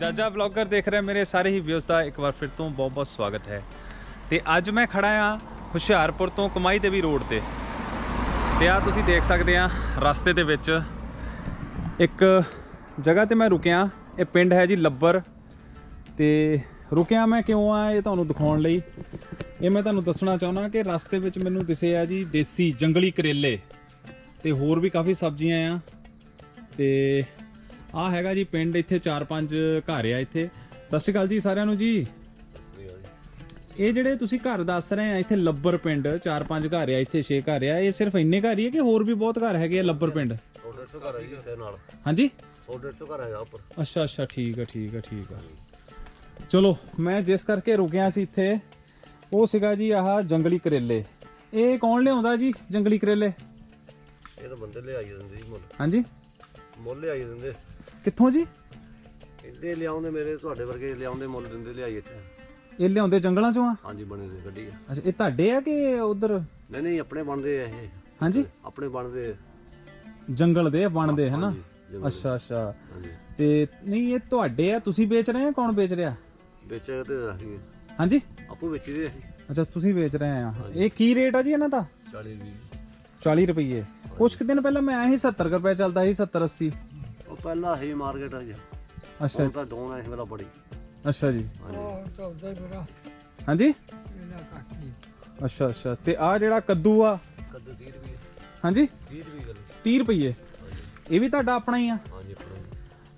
Punjab vlogger ਦੇਖ ਰਹੇ ਮੇਰੇ ਸਾਰੇ ਹੀ ਵਿਊਜ਼ ਦਾ ਇੱਕ ਵਾਰ ਫਿਰ ਤੋਂ ਬਹੁਤ-ਬਹੁਤ ਸਵਾਗਤ ਹੈ। ਤੇ ਅੱਜ ਮੈਂ ਖੜਾ ਆ ਹੁਸ਼ਿਆਰਪੁਰ ਤੋਂ ਕਮਾਈ ਦੇਵੀ ਰੋਡ ਤੇ। ਤੇ ਆ ਤੁਸੀਂ ਦੇਖ ਸਕਦੇ ਆ ਰਸਤੇ ਦੇ ਵਿੱਚ ਇੱਕ ਜਗ੍ਹਾ ਤੇ ਮੈਂ ਰੁਕਿਆ, ਇਹ ਪਿੰਡ ਹੈ ਜੀ ਲੱਬਰ ਤੇ ਰੁਕਿਆ ਮੈਂ ਕਿਉਂ ਆ ਇਹ ਤੁਹਾਨੂੰ ਦਿਖਾਉਣ ਲਈ? ਇਹ ਮੈਂ ਤੁਹਾਨੂੰ ਦੱਸਣਾ ਚਾਹੁੰਦਾ ਕਿ ਰਸਤੇ ਵਿੱਚ ਮੈਨੂੰ ਦਿਸੇ ਆ ਜੀ ਦੇਸੀ ਜੰਗਲੀ ਕਰੇਲੇ। ਤੇ ਹੋਰ ਵੀ ਕਾਫੀ ਸਬਜ਼ੀਆਂ ਆ। ਤੇ ਆ ਹੈਗਾ ਜੀ ਪਿੰਡ ਇੱਥੇ 4-5 ਘਰ ਆ ਇੱਥੇ। ਸਤਿ ਸ਼੍ਰੀ ਅਕਾਲ ਜੀ ਸਾਰਿਆਂ ਨੂੰ ਜੀ। ਇਹ ਜਿਹੜੇ ਤੁਸੀਂ ਘਰ ਦੱਸ ਰਹੇ ਆ ਇੱਥੇ ਲੱਬਰ ਪਿੰਡ 4-5 ਘਰ ਆ ਇੱਥੇ 6 ਘਰ ਆ। ਇਹ ਸਿਰਫ ਇੰਨੇ ਘਰ ਹੀ ਆ ਕਿ ਹੋਰ ਵੀ ਬਹੁਤ ਘਰ ਹੈਗੇ ਆ ਲੱਬਰ ਪਿੰਡ? 150 ਘਰ ਹੈ ਜੀ ਇੱਥੇ ਨਾਲ ਹਾਂਜੀ? 150 ਘਰ ਹੈਗਾ ਉੱਪਰ ਅੱਛਾ ਅੱਛਾ ਠੀਕ ਆ ਠੀਕ ਆ ਠੀਕ ਆ। ਚਲੋ ਮੈਂ ਜਿਸ ਕਰਕੇ ਰੁਕਿਆ ਸੀ ਇੱਥੇ ਉਹ ਸੀਗਾ ਜੀ ਆਹ ਜੰਗਲੀ ਕਰੇਲੇ। ਇਹ ਕੌਣ ਲਿਆਉਂਦਾ ਜੀ ਜੰਗਲੀ ਕਰੇਲੇ? ਇਹ ਤਾਂ ਬੰਦੇ ਲਿਆਈ ਦਿੰਦੇ ਜੀ ਮੁੱਲ। ਹਾਂਜੀ? ਮੁੱਲ ਲਿਆਈ ਦਿੰਦੇ। ਕਿੱਥੋਂ ਜੀ? ਇਹਦੇ ਲਿਆਉਂਦੇ ਮੇਰੇ ਤੁਹਾਡੇ ਵਰਗੇ ਲਿਆਉਂਦੇ ਮੁੱਲ ਦਿੰਦੇ ਲਿਆਈ ਇੱਥੇ। ਇਹ ਲਿਆਉਂਦੇ ਜੰਗਲਾਂ ਚੋਂ ਆ? ਹਾਂਜੀ ਬਣੇ ਦੇ ਗੱਡੀ ਆ। ਅੱਛਾ ਇਹ ਤੁਹਾਡੇ ਆ ਕਿ ਉਧਰ? ਨਹੀਂ ਨਹੀਂ ਆਪਣੇ ਬਣਦੇ ਆ ਇਹ। ਹਾਂਜੀ? ਆਪਣੇ ਬਣਦੇ। ਜੰਗਲ ਦੇ ਬਣਦੇ ਹਨਾ। ਅੱਛਾ ਅੱਛਾ। ਤੇ ਨਹੀਂ ਇਹ ਤੁਹਾਡੇ ਆ ਤੁਸੀਂ ਵੇਚ ਰਹੇ ਆ ਕੌਣ ਵੇਚ ਰਿਹਾ? ਵੇਚੇ ਤੇ ਅਸੀਂ। ਹਾਂਜੀ? ਆਪੂ ਵੇਚੀਦੇ ਅਸੀਂ। ਅੱਛਾ ਤੁਸੀਂ ਵੇਚ ਰਹੇ ਆ। ਇਹ ਕੀ ਰੇਟ ਆ ਜੀ ਇਹਨਾਂ ਦਾ? 40 ਦੀ 40 ਰੁਪਏ ਕੁਝ ਕੁ ਦਿਨ ਪਹਿਲਾਂ ਮੈਂ ਆਇਆ ਸੀ 70 ਰੁਪਏ ਚੱਲਦਾ ਸੀ 70 80 ਉਹ ਪਹਿਲਾਂ ਹੀ ਮਾਰਕੀਟ ਆ ਜੀ। ਅੱਛਾ ਹੁਣ ਤਾਂ ਡਾਊਨ ਆ ਇਸ ਵੇਲਾ ਬੜੀ। ਅੱਛਾ ਜੀ। ਹਾਂਜੀ। ਹਾਂਜੀ? ਅੱਛਾ ਅੱਛਾ। ਤੇ ਆ ਜਿਹੜਾ ਕੱਦੂ ਆ। ਕੱਦੂ 30 ਰੁਪਏ। ਹਾਂਜੀ? 30 ਰੁਪਏ ਗੱਲ 30 ਰੁਪਏ ਇਹ ਵੀ ਤੁਹਾਡਾ ਆਪਣਾ ਹੀ ਆ? ਹਾਂਜੀ ਆਪਣਾ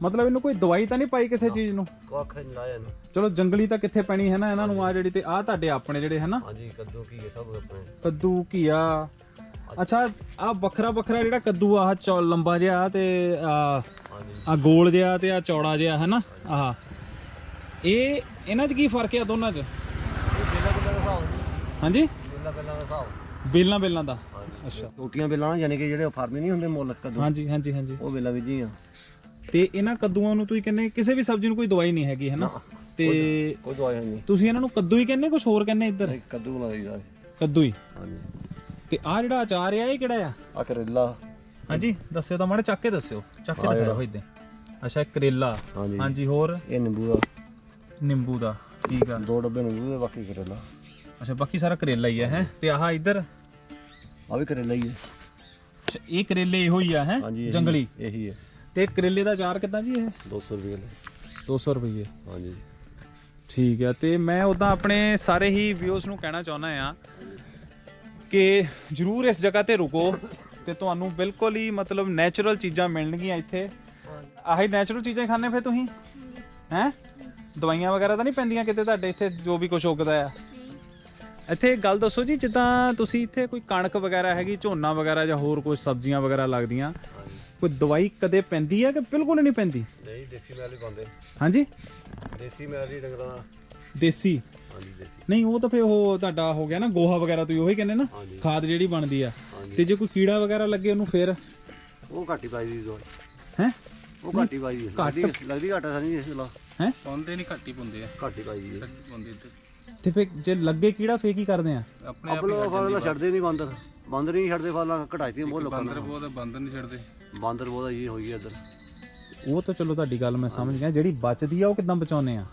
ਮਤਲਬ ਇਹਨੂੰ ਕੋਈ ਦਵਾਈ ਤਾਂ ਨਹੀਂ ਪਾਈ ਕਿਸੇ ਚੀਜ਼ ਨੂੰ? ਕੋਖ ਨਹੀਂ ਲਾਇਆ ਇਹਨੂੰ। ਚਲੋ ਜੰਗਲੀ ਤਾਂ ਕਿੱਥੇ ਪੈਣੀ ਹੈ ਨਾ ਇਹਨਾਂ ਨੂੰ ਆ ਜਿਹੜੀ ਤੇ ਆ ਤੁਹਾਡੇ ਆਪਣੇ ਜਿਹੜੇ ਹੈ ਨਾ? ਹਾਂਜੀ ਕੱਦੂ ਕੀ ਇਹ ਸਭ ਆਪਣੇ। ਕੱਦੂ ਘੀਆ। ਅੱਛਾ ਆ ਵੱਖਰਾ ਵੱਖਰਾ ਜਿਹੜਾ ਕੱਦੂ ਆ ਆਹ ਚੌ ਲੰਬਾ ਜਿਹਾ ਤੇ ਆ ਆ ਗੋਲ ਜਿਹਾ ਤੇ ਆ ਚੌੜਾ ਜਿਹਾ ਹੈ ਨਾ ਆਹ। ਇਹ ਇਹਨਾਂ 'ਚ ਕੀ ਫ਼ਰਕ ਆ ਦੋਨਾਂ 'ਚ? ਹਾਂਜੀ? ਬੇਲਾ ਬੇਲਾ ਦਾ। ਅੱਛਾ। ਟੋਟੀਆਂ ਬੇਲਾਂ ਯਾਨੀ ਕਿ ਜਿਹੜੇ ਫਾਰਮੇ ਨਹੀਂ ਹੁੰਦੇ ਮੁੱਲ ਕੱਦੂ। ਹਾਂਜੀ ਹਾਂਜੀ ਹਾਂਜੀ। ਉਹ ਬੇਲਾਂ ਬੀਜੀ ਆ। ਤੇ ਇਹਨਾਂ ਕੱਦੂਆਂ ਨੂੰ ਤੁਸੀਂ ਕਹਿੰਦੇ ਕਿਸੇ ਵੀ ਸਬਜ਼ੀ ਨੂੰ ਕੋਈ ਦਵਾਈ ਨਹੀਂ ਹੈਗੀ ਹੈ ਨਾ ਤੇ ਕੋਈ ਦਵਾਈ ਨਹੀਂ। ਤੁਸੀਂ ਇਹਨਾਂ ਨੂੰ ਕੱਦੂ ਹੀ ਕਹਿੰਦੇ ਕੁਝ ਹੋਰ ਕਹਿੰਦੇ ਇੱਧਰ? ਕੱਦੂ ਲਈਦਾ ਕੱਦੂ ਹੀ? ਹਾਂਜੀ। ਤੇ ਆ ਜਿਹੜਾ ਅਚਾਰ ਆ ਇਹ ਕਿਹੜਾ ਆ? ਆ ਕਰੇਲਾ। ਹਾਂਜੀ ਦੱਸਿਓ ਤਾਂ ਮਾੜੇ ਚੱਕ ਕੇ ਦੱਸਿਓ। ਚੱਕ ਕੇ ਦਿਖਾਓ ਇਦਾਂ ਅੱਛਾ ਇਹ ਕਰੇਲਾ। ਹਾਂਜੀ। ਹਾਂਜੀ ਹੋਰ? ਇਹ ਨਿੰਬੂ ਦਾ। ਨਿੰਬੂ ਦਾ ਠੀਕ ਆ। ਦੋ ਡੱਬੇ ਨਿੰਬੂ ਦੇ ਬਾਕੀ ਕਰੇਲਾ। ਅੱਛਾ ਬਾਕੀ ਸਾਰਾ ਕਰੇਲਾ ਹੀ ਆ ਹੈ? ਤੇ ਆਹ ਇੱਧਰ? ਆ ਵੀ ਕਰੇਲਾ ਹੀ ਹੈ ਅੱਛਾ ਇਹ ਕਰੇਲੇ ਇਹੋ ਹੀ ਆ ਹੈ? ਹਾਂਜੀ ਇਹੀ- ਜੰਗਲੀ। ਇਹੀ ਹੈ ਤੇ ਕਰੇਲੇ ਦਾ ਅਚਾਰ ਕਿੱਦਾਂ ਜੀ ਇਹ? 200 ਰੁਪਏ ਕਿਲੋ। 200 ਰੁਪਏ। ਹਾਂਜੀ। ਠੀਕ ਆ ਤੇ ਮੈਂ ਉਦਾਂ ਆਪਣੇ ਸਾਰੇ ਹੀ ਵਿਊਜ਼ ਨੂੰ ਕਹਿਣਾ ਚਾਹੁੰਦਾ ਆ ਕਿ ਜਰੂਰ ਇਸ ਜਗ੍ਹਾ ਤੇ ਰੁਕੋ ਤੇ ਤੁਹਾਨੂੰ ਬਿਲਕੁਲ ਹੀ ਮਤਲਬ ਨੈਚੁਰਲ ਚੀਜ਼ਾਂ ਮਿਲਣਗੀਆਂ ਇੱਥੇ। ਆਹੀ ਨੈਚੁਰਲ ਚੀਜ਼ਾਂ ਹੀ ਖਾਣੇ ਫੇ ਤੁਸੀਂ? ਹੈ? ਦਵਾਈਆਂ ਵਗੈਰਾ ਤਾਂ ਨਹੀਂ ਪੈਂਦੀਆਂ ਕਿਤੇ ਤੁਹਾਡੇ ਇੱਥੇ ਜੋ ਵੀ ਕੁਝ ਉੱਗਦਾ ਆ? ਇੱਥੇ ਗੱਲ ਦੱਸੋ ਜੀ ਜਿੱਦਾਂ ਤੁਸੀਂ ਇੱਥੇ ਕੋਈ ਕਣਕ ਵਗੈਰਾ ਹੈਗੀ ਝੋਨਾ ਵਗੈਰਾ ਜਾਂ ਹੋਰ ਕੋਈ ਸਬਜ਼ੀਆਂ ਵਗੈਰਾ ਲੱਗਦੀਆਂ ਕੋਈ ਦਵਾਈ ਕਦੇ ਪੈਂਦੀ ਹੈ ਕਿ ਬਿਲਕੁਲ ਨਹੀਂ ਪੈਂਦੀ? ਨਹੀਂ ਦੇਸੀ ਮੈਲ ਹੀ ਪਾਉਂਦੇ। ਹਾਂਜੀ? ਦੇਸੀ ਮੈਲ ਹੀ ਡੰਗਰਾਂ ਦਾ। ਦੇਸੀ? ਹਾਂਜੀ ਦੇਸੀ। ਨਹੀਂ ਉਹ ਤਾਂ ਫੇ ਉਹ ਤੁਹਾਡਾ ਹੋ ਗਿਆ ਨਾ ਗੋਹਾ ਵਗੈਰਾ ਤੁਸੀਂ ਉਹੀ ਕਹਿੰਦੇ ਨਾ ਹਾਂਜੀ। ਖਾਦ ਜਿਹੜੀ ਬਣਦੀ ਆ। ਹਾਂਜੀ। ਤੇ ਜੇ ਕੋਈ ਕੀੜਾ ਵਗੈਰਾ ਲੱਗੇ ਉਹਨੂੰ ਫੇਰ? ਉਹ ਘਾਟੀ ਪਾਈ ਦੀ ਦਵਾਈ। ਹੈ? ਉਹ ਘਾਟੀ ਪਾਈ ਦੀ ਲੱਗਦੀ ਲੱਗਦੀ ਘਾਟਾ ਸਾਨੀ ਇਸ ਵੇਲਾ ਹੈ? ਪਾਉਂਦੇ ਨਹੀਂ ਘੱਟ ਹੀ ਪਾਉਂਦੇ ਆ। ਘਾਟੀ ਪਾਈ ਦੀ ਪਾਉਂਦੇ ਤੇ ਤੇ ਫੇ ਜੇ ਲੱਗੇ ਕੀੜਾ ਫੇ ਕੀ ਕਰਦੇ ਆ? ਆਪਣੇ ਆਪ ਫਾਲਾ ਛੱਡਦੇ ਨਹੀਂ ਬਾਂਦਰ। ਬਾਂਦਰ ਨਹੀਂ ਛੱਡਦੇ ਫਾਲਾ ਘਟਾਈਆਂ ਬਹੁਤ ਲੋਕਾਂ ਬੰਦਰ ਬਹੁਤ ਆ, ਬੰਦਰ ਨਹੀਂ ਛੱਡਦੇ। ਨੇ। ਬਾਂਦਰ ਬਹੁਤ ਜੀ ਹੋਈ ਹੈ ਇੱਧਰ। ਉਹ ਤਾਂ ਚਲੋ ਤੁਹਾਡੀ ਗੱਲ ਮੈਂ ਸਮਝ ਗਿਆ। ਜਿਹੜੀ ਬਚਦੀ ਆ ਉਹ ਕਿਦਾਂ ਬਚਾਉਨੇ ਆ?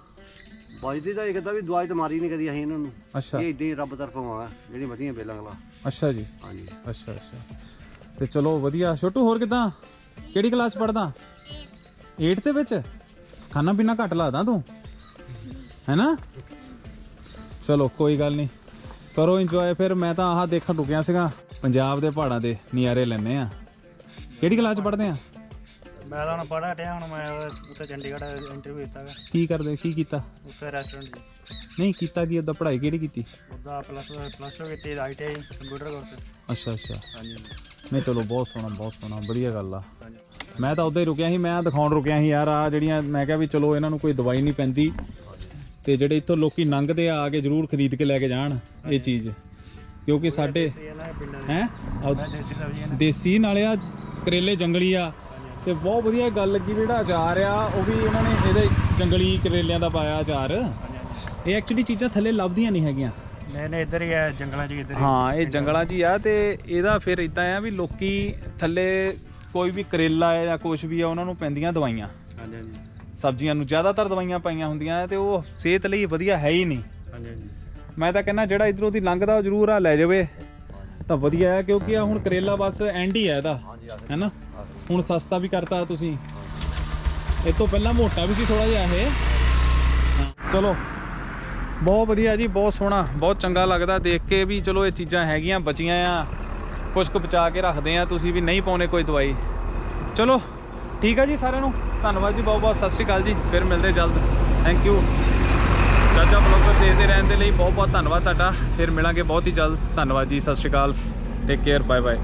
ਬਾਜਦੀ ਤਾਂ ਇਹ ਕਹਿੰਦਾ ਵੀ ਦਵਾਈ ਤਾਂ ਮਾਰੀ ਨਹੀਂ ਕਦੀ ਅਸੀਂ ਇਹਨਾਂ ਨੂੰ। ਅੱਛਾ। ਇਹ ਇਦਾਂ ਹੀ ਰੱਬ ਤਰਫੋਂ ਆ ਜਿਹੜੀ ਵਧੀਆਂ ਬੇਲਾਂ ਗਲਾ ਅੱਛਾ ਜੀ। ਹਾਂਜੀ। ਅੱਛਾ ਅੱਛਾ। ਤੇ ਚਲੋ ਵਧੀਆ। ਛੋਟੂ ਹੋਰ ਕਿਦਾਂ? ਕਿਹੜੀ ਕਲਾਸ ਪੜਦਾ 8 ਦੇ ਵਿੱਚ? ਖਾਣਾ ਪੀਣਾ ਘੱਟ ਲਾਦਾ ਤੂੰ? ਹੈਨਾ? ਚਲੋ ਕੋਈ ਗੱਲ ਨਹੀਂ। ਕਰੋ ਇੰਜੋਏ ਫਿਰ। ਮੈਂ ਤਾਂ ਆਹ ਦੇਖਣ ਰੁਕਿਆ ਸੀਗਾ। ਪੰਜਾਬ ਦੇ ਪਹਾੜਾਂ ਦੇ ਨਜ਼ਾਰੇ ਲੈਣੇ ਆ ਕਿਹੜੀ ਕਲਾਸ ਪੜਦੇ ਆ? ਮੈਂ ਤਾਂ ਹੁਣ ਪੜਾ ਟਿਆ ਹੁਣ ਮੈਂ ਉੱਥੇ ਚੰਡੀਗੜ੍ਹ ਇੰਟਰਵਿਊ ਦਿੱਤਾ ਗਾ। ਕੀ ਕਰਦੇ ਕੀ ਕੀਤਾ? ਉੱਥੇ ਰੈਸਟੋਰੈਂਟ ਨਹੀਂ ਕੀਤਾ ਕੀ ਉਹਦਾ ਪੜ੍ਹਾਈ ਕਿਹੜੀ ਕੀਤੀ? ਉਹਦਾ ਪਲੱਸ ਪਲੱਸ 2 ਕੀਤੀ ਆਈਟੀਆਈ ਕੰਪਿਊਟਰ ਕੋਰਸ ਅੱਛਾ ਅੱਛਾ। ਹਾਂਜੀ। ਨਹੀਂ ਚਲੋ ਬਹੁਤ ਸੋਹਣਾ ਬਹੁਤ ਸੋਹਣਾ ਵਧੀਆ ਗੱਲ ਆ। ਮੈਂ ਤਾਂ ਉਦਾਂ ਹੀ ਰੁਕਿਆ ਸੀ ਮੈਂ ਦਿਖਾਉਣ ਰੁਕਿਆ ਸੀ ਯਾਰ ਆ ਜਿਹੜੀਆਂ ਮੈਂ ਕਿਹਾ ਵੀ ਚਲੋ ਇਹਨਾਂ ਨੂੰ ਕੋਈ ਦਵਾਈ ਨਹੀਂ ਪੈਂਦੀ। ਤੇ ਜਿਹੜੇ ਇੱਥੋਂ ਲੋਕੀ ਲੰਘਦੇ ਆ ਆ ਕੇ ਜ਼ਰੂਰ ਖਰੀਦ ਕੇ ਲੈ ਕੇ ਜਾਣ ਇਹ ਚੀਜ਼। ਕਿਉਂਕਿ ਸਾਡੇ ਇਹ ਨਾ ਪਿੰਡਾਂ ਦੇ ਹੈ? ਦੇਸੀ ਸਬਜ਼ੀਆਂ ਦੇਸੀ ਨਾਲੇ ਆ ਕਰੇਲੇ ਜੰਗਲੀ ਆ। ਤੇ ਬਹੁਤ ਵਧੀਆ ਗੱਲ ਲੱਗੀ ਵੀ ਜਿਹੜਾ ਅਚਾਰ ਆ ਉਹ ਵੀ ਇਹਨਾਂ ਨੇ ਇਹਦੇ ਜੰਗਲੀ ਕਰੇਲਿਆਂ ਦਾ ਪਾਇਆ ਅਚਾਰ। ਇਹ ਐਕਚੁਅਲੀ ਚੀਜ਼ਾਂ ਥੱਲੇ ਲੱਭਦੀਆਂ ਨਹੀਂ ਹੈਗੀਆਂ। ਨਹੀਂ ਨਹੀਂ ਇੱਧਰ ਹੀ ਹੈ ਜੰਗਲਾਂ 'ਚ ਹੀ ਇੱਧਰ ਹੀ। ਹਾਂ ਇਹ ਜੰਗਲਾਂ 'ਚ ਹੀ ਆ ਤੇ ਇਹਦਾ ਫਿਰ ਇਦਾਂ ਆ ਵੀ ਲੋਕੀ ਥੱਲੇ ਕੋਈ ਵੀ ਕਰੇਲਾ ਹੈ ਜਾਂ ਕੁਝ ਵੀ ਆ ਉਹਨਾਂ ਨੂੰ ਪੈਂਦੀਆਂ ਦਵਾਈਆਂ। ਹਾਂਜੀ ਹਾਂਜੀ। ਸਬਜ਼ੀਆਂ ਨੂੰ ਜ਼ਿਆਦਾਤਰ ਦਵਾਈਆਂ ਪਾਈਆਂ ਹੁੰਦੀਆਂ ਤੇ ਉਹ ਸਿਹਤ ਲਈ ਵਧੀਆ ਹੈ ਹੀ ਨਹੀਂ। ਹਾਂਜੀ ਹਾਂਜੀ। ਮੈਂ ਤਾਂ ਕਹਿੰਦਾ ਜਿਹੜਾ ਇਧਰੋਂ ਦੀ ਲੰਘਦਾ ਉਹ ਜ਼ਰੂਰ ਆ ਲੈ ਜਾਵੇ। ਤਾਂ ਵਧੀਆ ਹੈ ਕਿਉਂਕਿ ਆ ਹੁਣ ਕਰੇਲਾ ਬਸ ਐਂਡ ਹੀ ਹੈ ਇਹਦਾ ਹੈਨਾ? ਹੁਣ ਸਸਤਾ ਵੀ ਕਰਤਾ ਤੁਸੀਂ। ਇਹ ਤੋਂ ਪਹਿਲਾਂ ਮੋਟਾ ਵੀ ਸੀ ਥੋੜਾ ਜਿਹਾ ਇਹ। ਹਾਂ, ਚਲੋ ਬਹੁਤ ਵਧੀਆ ਜੀ ਬਹੁਤ ਸੋਹਣਾ ਬਹੁਤ ਚੰਗਾ ਲੱਗਦਾ। ਦੇਖ ਕੇ ਵੀ ਚਲੋ ਇਹ ਚੀਜ਼ਾਂ ਹੈਗੀਆਂ ਬਚੀਆਂ ਆ। ਕੁਝ ਕੁ ਬਚਾ ਕੇ ਰੱਖਦੇ ਆ ਤੁਸੀਂ ਵੀ ਨਹੀਂ ਪਾਉਣੇ ਕੋਈ ਦਵਾਈ। ਚਲੋ ਠੀਕ ਆ ਜੀ ਸਾਰਿਆਂ ਨੂੰ। ਧੰਨਵਾਦ ਜੀ ਬਹੁਤ ਬਹੁਤ ਸਤਿ ਸ਼੍ਰੀ ਅਕਾਲ ਜੀ। ਫਿਰ ਮਿਲਦੇ ਜਲਦ। ਥੈਂਕ ਯੂ ਚਾਚਾ ਬਲੌਗਰ ਦੇਖਦੇ ਰਹਿਣ ਦੇ ਲਈ ਬਹੁਤ ਬਹੁਤ ਧੰਨਵਾਦ ਤੁਹਾਡਾ। ਫਿਰ ਮਿਲਾਂਗੇ ਬਹੁਤ ਹੀ ਜਲਦ। ਧੰਨਵਾਦ ਜੀ, ਸਤਿ ਸ਼੍ਰੀ ਅਕਾਲ। Take care bye bye